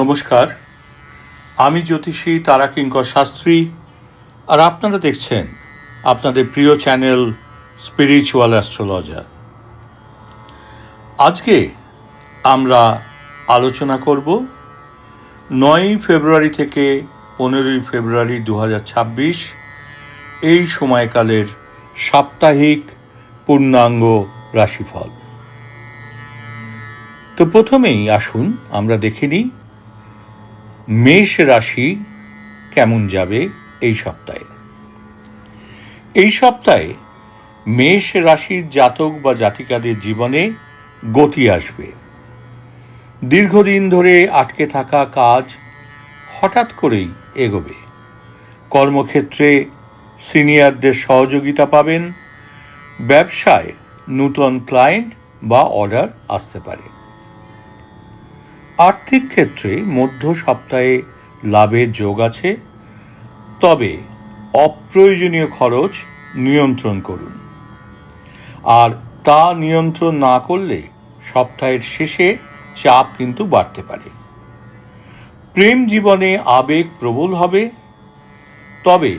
নমস্কার। আমি জ্যোতিষী তারাকিঙ্কর শাস্ত্রী। আর আপনারা দেখছেন আপনাদের প্রিয় চ্যানেল স্পিরিচুয়াল অ্যাস্ট্রোলজার। আজকে আমরা আলোচনা করব নয়ই ফেব্রুয়ারি থেকে পনেরোই ফেব্রুয়ারি দু হাজার ছাব্বিশ এই সময়কালের সাপ্তাহিক পূর্ণাঙ্গ রাশিফল। তো প্রথমেই আসুন আমরা দেখে নিই মেষ রাশি কেমন যাবে এই সপ্তাহে? এই সপ্তাহে মেষ রাশির জাতক বা জাতিকাদের জীবনে গতি আসবে। দীর্ঘদিন ধরে আটকে থাকা কাজ হঠাৎ করেই এগোবে। কর্মক্ষেত্রে সিনিয়রদের সহযোগিতা পাবেন। ব্যবসায় নূতন ক্লায়েন্ট বা অর্ডার আসতে পারে। আর্থিক ক্ষেত্রে মধ্য সপ্তাহে লাভের যোগ আছে। তবে অপ্রয়োজনীয় খরচ নিয়ন্ত্রণ করুন। আর তা নিয়ন্ত্রণ না করলে সপ্তাহের শেষে চাপ কিন্তু বাড়তে পারে। প্রেম জীবনে আবেগ প্রবল হবে। তবে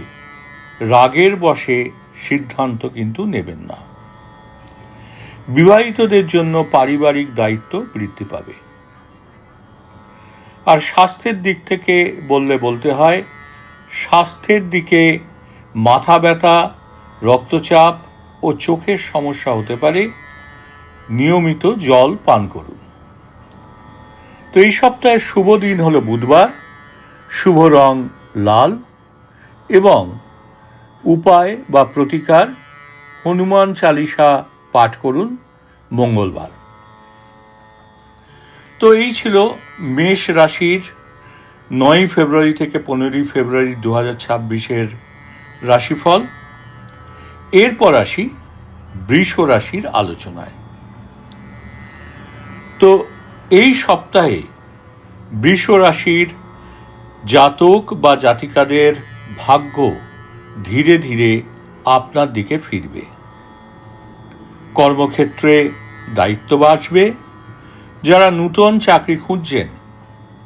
রাগের বশে সিদ্ধান্ত কিন্তু নেবেন না। বিবাহিতদের জন্য পারিবারিক দায়িত্ব বৃদ্ধি পাবে। আর স্বাস্থ্যের দিক থেকে বললে বলতে হয় স্বাস্থ্যের দিকে মাথা ব্যথা, রক্তচাপ ও চোখের সমস্যা হতে পারে। নিয়মিত জল পান করুন। তো এই সপ্তাহের শুভ দিন হলো বুধবার। শুভ রং লাল এবং উপায় বা প্রতিকার হনুমান চালিসা পাঠ করুন মঙ্গলবার। তো এই ছিল মেষ রাশির নয় ফেব্রুয়ারি থেকে পনেরোই ফেব্রুয়ারি দু হাজার ছাব্বিশের রাশিফল। এরপর আসি বৃষ রাশির আলোচনায়। তো এই সপ্তাহে বৃষ রাশির জাতক বা জাতিকাদের ভাগ্য ধীরে ধীরে আপনার দিকে ফিরবে। কর্মক্ষেত্রে দায়িত্ব বাড়বে যারা নূতন চাকরি খুঁজছেন,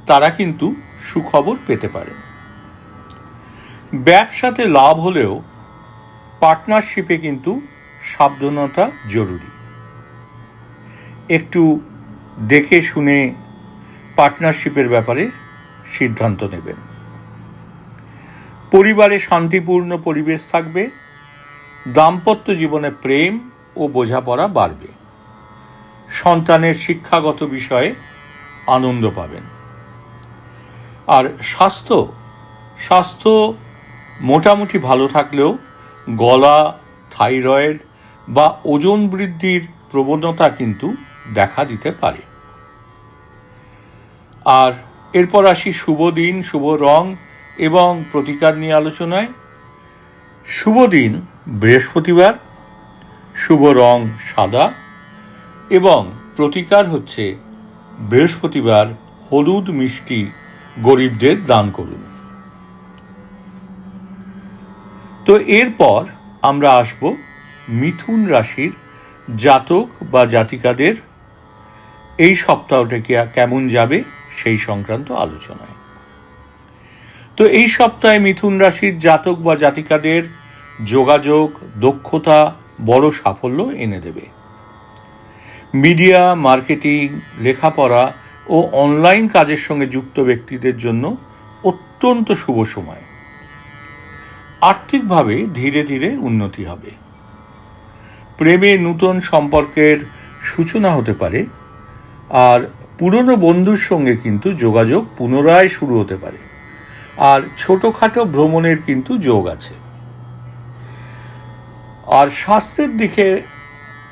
তারা কিন্তু সুখবর পেতে পারেন। ব্যবসাতে লাভ হলেও পার্টনারশিপে কিন্তু সাবধানতা জরুরি। একটু দেখে শুনে পার্টনারশিপের ব্যাপারে সিদ্ধান্ত নেবেন। পরিবারে শান্তিপূর্ণ পরিবেশ থাকবে, দাম্পত্য জীবনে প্রেম ও বোঝাপড়া বাড়বে। সন্তানের শিক্ষাগত বিষয়ে আনন্দ পাবেন। আর স্বাস্থ্য স্বাস্থ্য মোটামুটি ভালো থাকলেও গলা, থাইরয়েড বা ওজন বৃদ্ধির প্রবণতা কিন্তু দেখা দিতে পারে। আর এরপর আসি শুভ দিন, শুভ রং এবং প্রতিকার নিয়ে আলোচনায়। শুভ দিন বৃহস্পতিবার, শুভ রং সাদা। এবং প্রতিকার হচ্ছে বৃহস্পতিবার হলুদ মিষ্টি গরিবদের দান করুন। তো এরপর আমরা আসব মিথুন রাশির জাতক বা জাতিকাদের এই সপ্তাহটাকে কেমন যাবে সেই সংক্রান্ত আলোচনায়। তো এই সপ্তাহে মিথুন রাশির জাতক বা জাতিকাদের যোগাযোগ, দক্ষতা বড় সাফল্য এনে দেবে। মিডিয়া, মার্কেটিং, লেখাপড়া ও অনলাইন কাজের সঙ্গে যুক্ত ব্যক্তিদের জন্য অত্যন্ত শুভ সময়। আর্থিকভাবে ধীরে ধীরে উন্নতি হবে। প্রেমে নূতন সম্পর্কের সূচনা হতে পারে আর পুরনো বন্ধুর সঙ্গে কিন্তু যোগাযোগ পুনরায় শুরু হতে পারে আর ছোটোখাটো ভ্রমণের কিন্তু যোগ আছে। আর স্বাস্থ্যের দিকে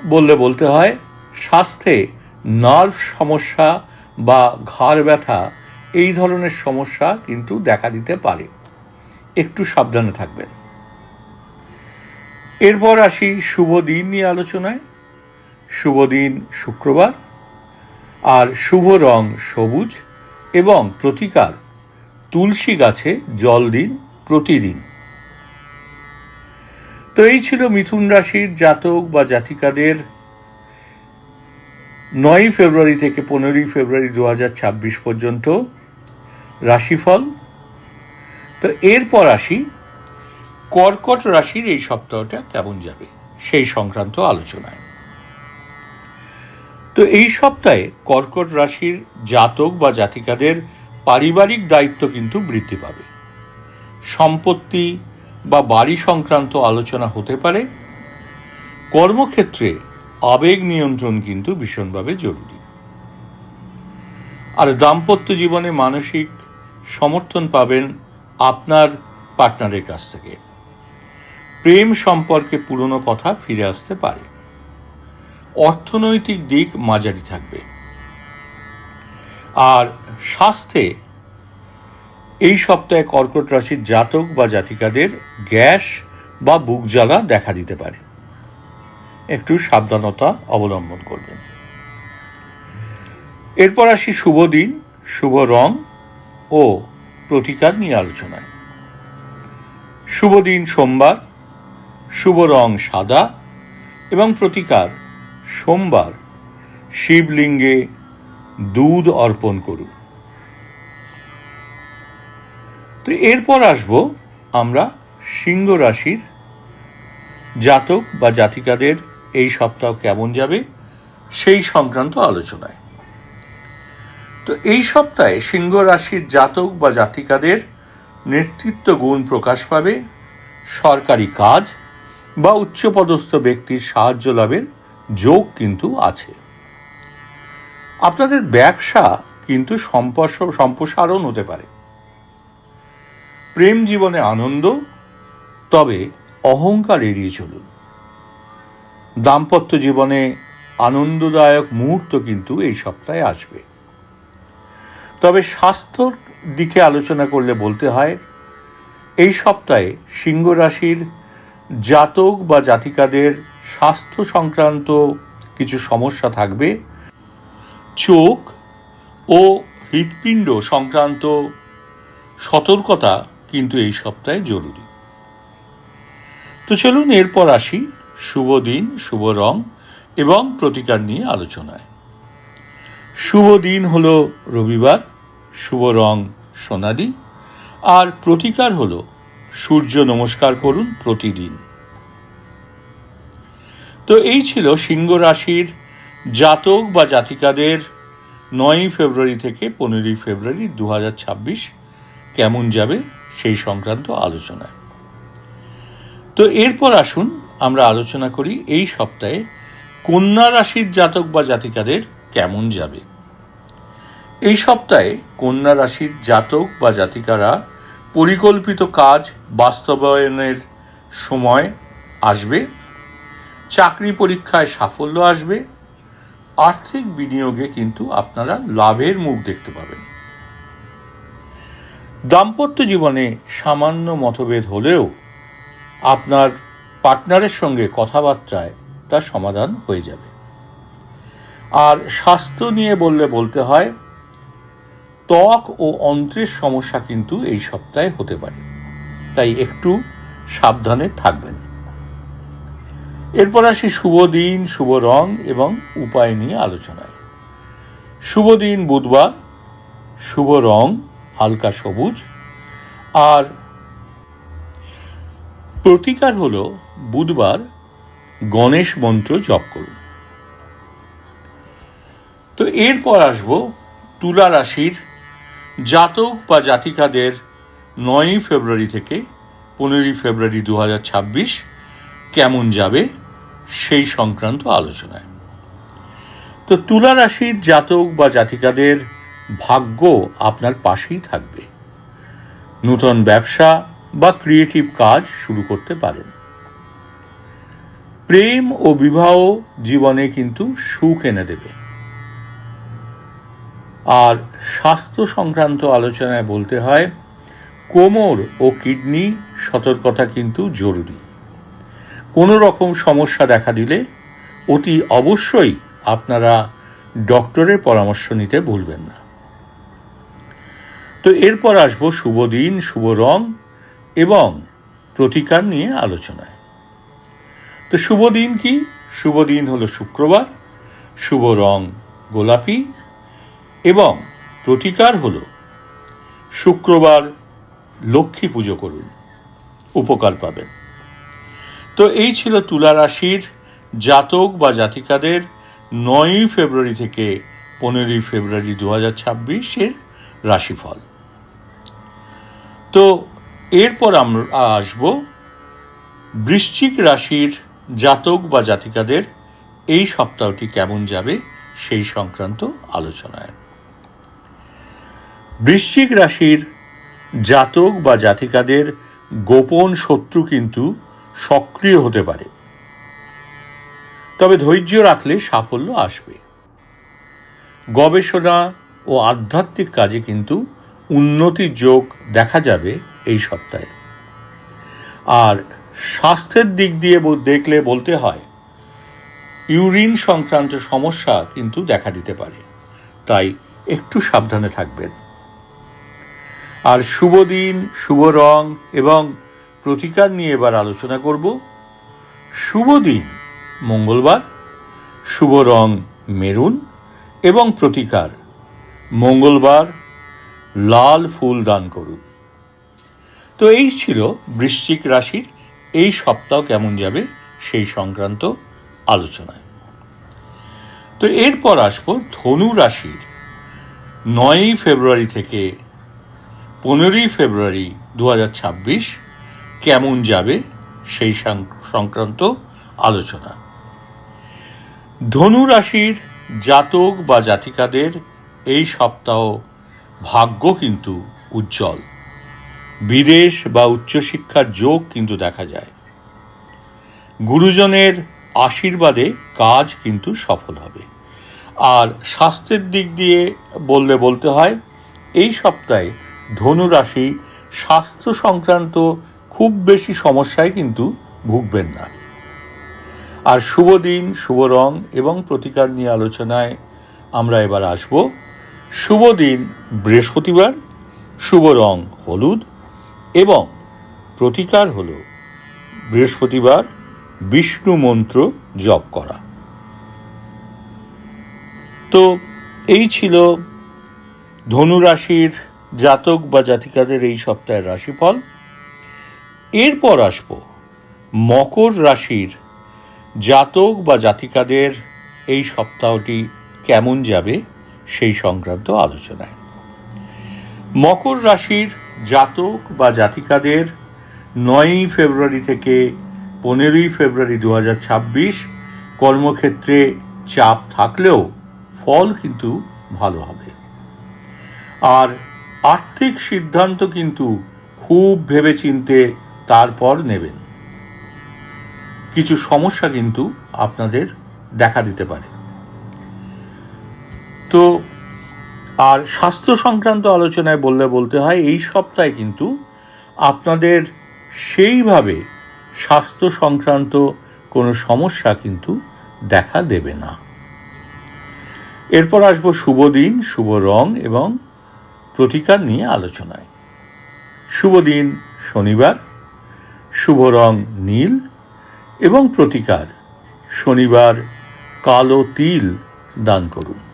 বললে বলতে হয় স্বাস্থ্যে নার্ভ সমস্যা বা ঘাড় ব্যথা এই ধরনের সমস্যা কিন্তু দেখা দিতে পারে। একটু সাবধানে থাকবেন। এরপর আসি শুভ দিন নিয়ে আলোচনায়। শুভ দিন শুক্রবার। আর শুভ রং সবুজ এবং প্রতিকার তুলসী গাছে জল দিন প্রতিদিন। তো এই ছিল মিথুন রাশির জাতক বা জাতিকাদের নয়ই ফেব্রুয়ারি থেকে পনেরোই ফেব্রুয়ারি দু ছাব্বিশ পর্যন্ত রাশিফল। তো এরপর আসি, কর্কট রাশির এই সপ্তাহটা কেমন যাবে? সেই সংক্রান্ত আলোচনায়। তো এই সপ্তাহে কর্কট রাশির জাতক বা জাতিকাদের পারিবারিক দায়িত্ব কিন্তু বৃদ্ধি পাবে। সম্পত্তি বা বাড়ি সংক্রান্ত আলোচনা হতে পারে। কর্মক্ষেত্রে আবেগ নিয়ন্ত্রণ কিন্তু ভীষণভাবে জরুরি। আর দাম্পত্য জীবনে মানসিক সমর্থন পাবেন আপনার পার্টনারের কাছ থেকে। প্রেম সম্পর্কে পুরনো কথা ফিরে আসতে পারে। অর্থনৈতিক দিক মাঝারি থাকবে। আর স্বাস্থ্যে এই সপ্তাহে কর্কট রাশির জাতক বা জাতিকাদের গ্যাস বা বুক জ্বালা দেখা দিতে পারে। একটু সাবধানতা অবলম্বন করবেন। এরপর আসি শুভ দিন, শুভ রং ও প্রতিকার নিয়ে আলোচনায়। শুভ দিন সোমবার, শুভ রং সাদা এবং প্রতিকার সোমবার। শিবলিঙ্গে দুধ অর্পণ করুন। তো এরপর আসব আমরা সিংহ রাশির জাতক বা জাতিকাদের এই সপ্তাহ কেমন যাবে? সেই সংক্রান্ত আলোচনায়। তো এই সপ্তাহে সিংহ রাশির জাতক বা জাতিকাদের নেতৃত্ব গুণ প্রকাশ পাবে, সরকারি কাজ বা উচ্চপদস্থ ব্যক্তির সাহায্য লাভের যোগ কিন্তু আছে। আপনাদের ব্যবসা কিন্তু সম্প্রসারণ হতে পারে। প্রেম জীবনে আনন্দ, তবে অহংকার এড়িয়ে চলুন। দাম্পত্য জীবনে আনন্দদায়ক মুহূর্ত কিন্তু এই সপ্তাহে আসবে। তবে স্বাস্থ্যর দিকে আলোচনা করলে বলতে হয়, এই সপ্তাহে সিংহ রাশির জাতক বা জাতিকাদের স্বাস্থ্য সংক্রান্ত কিছু সমস্যা থাকবে। চোখ ও হৃৎপিণ্ড সংক্রান্ত সতর্কতা কিন্তু এই সপ্তাহে জরুরি। তো চলুন এরপর আসি শুভ দিন, শুভ রং এবং প্রতিকার নিয়ে আলোচনায়। শুভ দিন হল রবিবার, শুভ রং সোনালি, আর প্রতিকার হল সূর্য নমস্কার করুন প্রতিদিন। তো এই ছিল সিংহ রাশির জাতক বা জাতিকাদের নয়ই ফেব্রুয়ারি থেকে পনেরোই ফেব্রুয়ারি দু হাজার ছাব্বিশ কেমন যাবে সেই সংক্রান্ত আলোচনায়। তো এরপর আসুন আমরা আলোচনা করি এই সপ্তাহে কন্যা রাশির জাতক বা জাতিকাদের কেমন যাবে। এই সপ্তাহে কন্যা রাশির জাতক বা জাতিকারা পরিকল্পিত কাজ বাস্তবায়নের সময় আসবে, চাকরি পরীক্ষায় সাফল্য আসবে, আর্থিক বিনিয়োগে কিন্তু আপনারা লাভের মুখ দেখতে পাবেন। দাম্পত্য জীবনে সামান্য মতভেদ হলেও আপনার পার্টনারের সঙ্গে কথাবার্তায় তার সমাধান হয়ে যাবে। আর স্বাস্থ্য নিয়ে বললে বলতে হয়, ত্বক ও অন্ত্রের সমস্যা কিন্তু এই সপ্তাহে হতে পারে। তাই একটু সাবধানে থাকবেন। এরপর আসি শুভ দিন, শুভ রং এবং উপায় নিয়ে আলোচনায়। শুভ দিন বুধবার, শুভ রং হালকা সবুজ, আর প্রতিকার হল বুধবার গণেশ মন্ত্র জপ করুন। তো এরপর আসব তুলা রাশির জাতক বা জাতিকাদের নয়ই ফেব্রুয়ারি থেকে পনেরোই ফেব্রুয়ারি দু হাজার ছাব্বিশ কেমন যাবে সেই সংক্রান্ত আলোচনায়। তো তুলা রাশির জাতক বা জাতিকাদের ভাগ্য আপনার পাশেই থাকবে। নূতন ব্যবসা বা ক্রিয়েটিভ কাজ শুরু করতে পারেন। প্রেম ও বিবাহ জীবনে কিন্তু সুখ এনে দেবে। আর স্বাস্থ্য সংক্রান্ত আলোচনায় বলতে হয়, কোমর ও কিডনি সতর্কতা কিন্তু জরুরি। কোনো রকম সমস্যা দেখা দিলে অতি অবশ্যই আপনারা ডক্টরের পরামর্শ নিতে ভুলবেন না। তো এরপর আসব, শুভ দিন, শুভ রং এবং প্রতিকার নিয়ে আলোচনায়। তো শুভ দিন কি? শুভ দিন হলো শুক্রবার, শুভ রং গোলাপি এবং প্রতিকার হল শুক্রবার লক্ষ্মী পুজো করুন, উপকার পাবেন। তো এই ছিল তুলা রাশির জাতক বা জাতিকাদের নয়ই ফেব্রুয়ারি থেকে পনেরোই ফেব্রুয়ারি দু হাজার ছাব্বিশের রাশিফল। তো এরপর আমরা আসব বৃশ্চিক রাশির জাতক বা জাতিকাদের এই সপ্তাহটি কেমন যাবে সেই সংক্রান্ত আলোচনায়। বৃশ্চিক রাশির জাতক বা জাতিকাদের গোপন শত্রু কিন্তু সক্রিয় হতে পারে। তবে ধৈর্য রাখলে সাফল্য আসবে। গবেষণা ও আধ্যাত্মিক কাজে কিন্তু উন্নতির যোগ দেখা যাবে এই সপ্তাহে আর স্বাস্থ্যের দিক দিয়ে দেখলে বলতে হয়, ইউরিন সংক্রান্ত সমস্যা কিন্তু দেখা দিতে পারে। তাই একটু সাবধানে থাকবেন। আর শুভ দিন, শুভ রং এবং প্রতিকার নিয়ে এবার আলোচনা করব। শুভ দিন, মঙ্গলবার। শুভ রং, মেরুন এবং প্রতিকার। মঙ্গলবার, লাল ফুল দান করুন। তো এই ছিল বৃশ্চিক রাশির এই সপ্তাহ কেমন যাবে সেই সংক্রান্ত আলোচনায়। তো এরপর আসব ধনু রাশির নয়ই ফেব্রুয়ারি থেকে পনেরোই ফেব্রুয়ারি দু হাজার ছাব্বিশ কেমন যাবে সেই সংক্রান্ত আলোচনা। ধনু রাশির জাতক বা জাতিকাদের এই সপ্তাহ ভাগ্য কিন্তু উজ্জ্বল। বিদেশ বা উচ্চশিক্ষার যোগ কিন্তু দেখা যায়। গুরুজনের আশীর্বাদে কাজ কিন্তু সফল হবে। আর স্বাস্থ্যের দিক দিয়ে বললে বলতে হয়, এই সপ্তাহে ধনু রাশি স্বাস্থ্য সংক্রান্ত খুব বেশি সমস্যায় কিন্তু ভুগবেন না। আর শুভ দিন, শুভ রং এবং প্রতিকার নিয়ে আলোচনায় আমরা এবার আসব। শুভ দিন বৃহস্পতিবার, শুভ রং হলুদ এবং প্রতিকার হল বৃহস্পতিবার বিষ্ণু মন্ত্র জপ করা। তো এই ছিল ধনু রাশির জাতক বা জাতিকাদের এই সপ্তাহের রাশিফল। এরপর আসব মকর রাশির জাতক বা জাতিকাদের এই সপ্তাহটি কেমন যাবে সেই সংক্রান্ত আলোচনায়। মকর রাশির জাতক বা জাতিকাদের নয়ই ফেব্রুয়ারি থেকে পনেরোই ফেব্রুয়ারি দু হাজার ছাব্বিশ কর্মক্ষেত্রে চাপ থাকলেও ফল কিন্তু ভালো হবে। আর আর্থিক সিদ্ধান্ত কিন্তু খুব ভেবেচিন্তে তারপর নেবেন। কিছু সমস্যা কিন্তু আপনাদের দেখা দিতে পারে। তো আর স্বাস্থ্য সংক্রান্ত আলোচনায় বললে বলতে হয়, এই সপ্তাহে কিন্তু আপনাদের সেইভাবে স্বাস্থ্য সংক্রান্ত কোনো সমস্যা কিন্তু দেখা দেবে না। এরপর আসব শুভ দিন, শুভ রং এবং প্রতিকার নিয়ে আলোচনায়। শুভ দিন শনিবার, শুভ রং নীল এবং প্রতিকার, শনিবার কালো তিল দান করুন।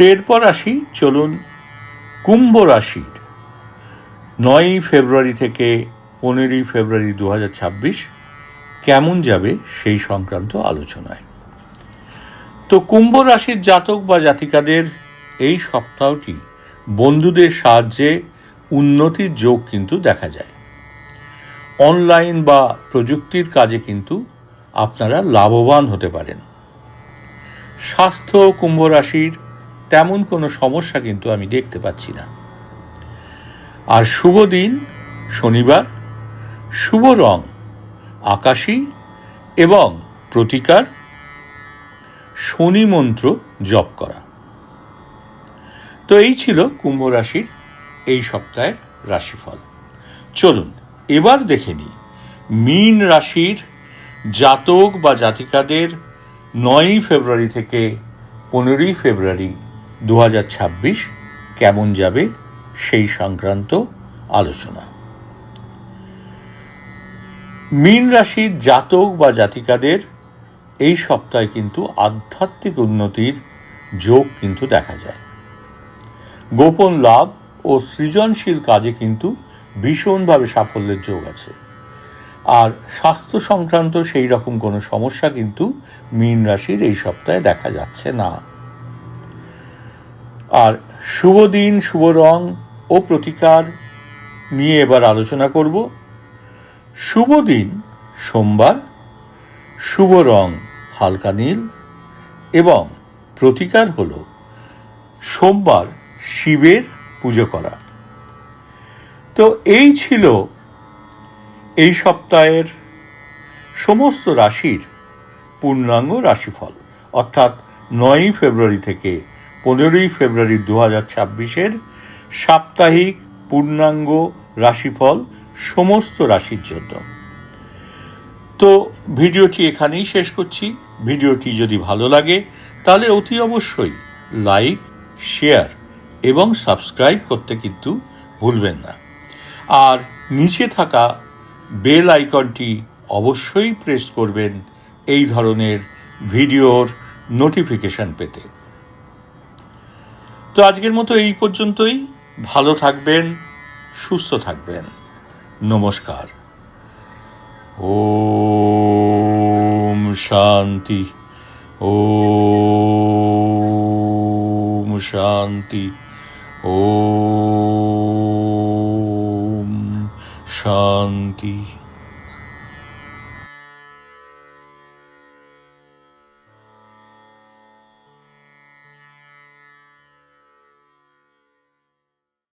এরপর আসি, চলুন কুম্ভ রাশির। নয়ই ফেব্রুয়ারি থেকে পনেরোই ফেব্রুয়ারি দু হাজার ছাব্বিশ কেমন যাবে সেই সংক্রান্ত আলোচনায়। তো কুম্ভ রাশির জাতক বা জাতিকাদের এই সপ্তাহটি বন্ধুদের সাহায্যে উন্নতির যোগ কিন্তু দেখা যায়। অনলাইন বা প্রযুক্তির কাজে কিন্তু আপনারা লাভবান হতে পারেন। স্বাস্থ্য কুম্ভ রাশির তেমন কোনো সমস্যা কিন্তু আমি দেখতে পাচ্ছি না। আর শুভ দিন, শনিবার, শুভ রং, আকাশী এবং প্রতিকার, শনি মন্ত্র জপ করা। তো এই ছিল কুম্ভ রাশির এই সপ্তাহের রাশিফল। চলুন, এবার দেখে নিই। মীন রাশির জাতক বা জাতিকাদের নয়ই ফেব্রুয়ারি থেকে পনেরোই ফেব্রুয়ারি দু হাজার ছাব্বিশ কেমন যাবে সেই সংক্রান্ত আলোচনা। মীন রাশির জাতক বা জাতিকাদের এই সপ্তাহে কিন্তু আধ্যাত্মিক উন্নতির যোগ কিন্তু দেখা যায়। গোপন লাভ ও সৃজনশীল কাজে কিন্তু ভীষণভাবে সাফল্যের যোগ আছে। আর স্বাস্থ্য সংক্রান্ত সেই রকম কোনো সমস্যা কিন্তু মীন রাশির এই সপ্তাহে দেখা যাচ্ছে না। আর শুভ দিন, শুভ রং ও প্রতিকার নিয়ে এবার আলোচনা করব। শুভ দিন, সোমবার, শুভ রং হালকা নীল এবং প্রতিকার হল সোমবার শিবের পুজো করা। তো এই ছিল এই সপ্তাহের সমস্ত রাশির পূর্ণাঙ্গ রাশিফল, অর্থাৎ নয়ই ফেব্রুয়ারি থেকে পনেরোই ফেব্রুয়ারি দু হাজার ছাব্বিশের সাপ্তাহিক পূর্ণাঙ্গ রাশিফল সমস্ত রাশির জন্য। তো ভিডিওটি এখানেই শেষ করছি। ভিডিওটি যদি ভালো লাগে, তাহলে অতি অবশ্যই লাইক, শেয়ার এবং সাবস্ক্রাইব করতে কিন্তু ভুলবেন না। আর নিচে থাকা বেল আইকনটি অবশ্যই প্রেস করবেন, এই ধরনের ভিডিওর নোটিফিকেশন পেতে। তো আজকের মতো এই পর্যন্তই। ভালো থাকবেন, সুস্থ থাকবেন। নমস্কার। ওম শান্তি। ওম শান্তি। ওম শান্তি।